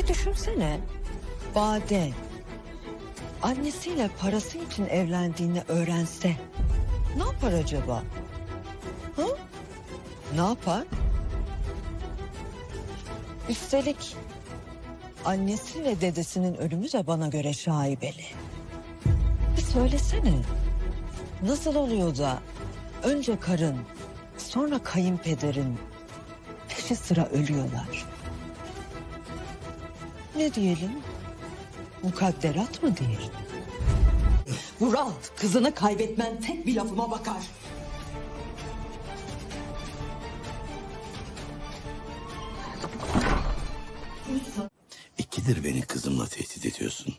Bir düşünsene. Bade annesiyle parası için evlendiğini öğrense ne yapar acaba? Ha? Ne yapar? Üstelik annesi ve dedesinin ölümü de bana göre şaibeli. Bir söylesene. Nasıl oluyor da önce karın sonra kayınpederin peşi sıra ölüyorlar? Ne diyelim? Mukadderat mı diyelim? Vural kızını kaybetmen tek bir lafıma bakar. İkidir beni kızımla tehdit ediyorsun.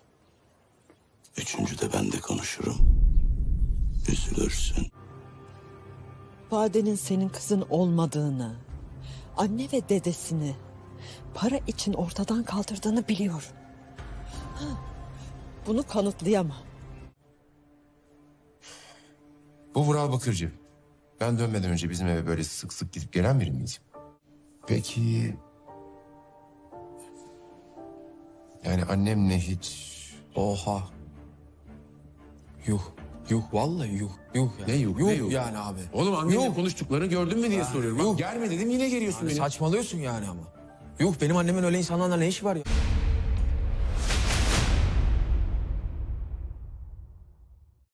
Üçüncü de ben de konuşurum. Üzülürsün. Bade'nin senin kızın olmadığını, anne ve dedesini para için ortadan kaldırdığını biliyorum. Ha, bunu kanıtlayamam. Bu Vural Bakırcı. Ben dönmeden önce bizim eve böyle sık sık gidip gelen biri miydi? Peki... Yani annemle hiç... Oha. Yuh. Yuh vallahi yuh. Yuh ya. Ne yuh, Yuh ne yuh? yani abi. Oğlum annenle Yuh. konuştuklarını gördün mü diye soruyorum. Bak yuh. gelme dedim yine geliyorsun Yani benim. saçmalıyorsun yani ama. Yuh benim annemin öyle insanlarla ne işi var ya?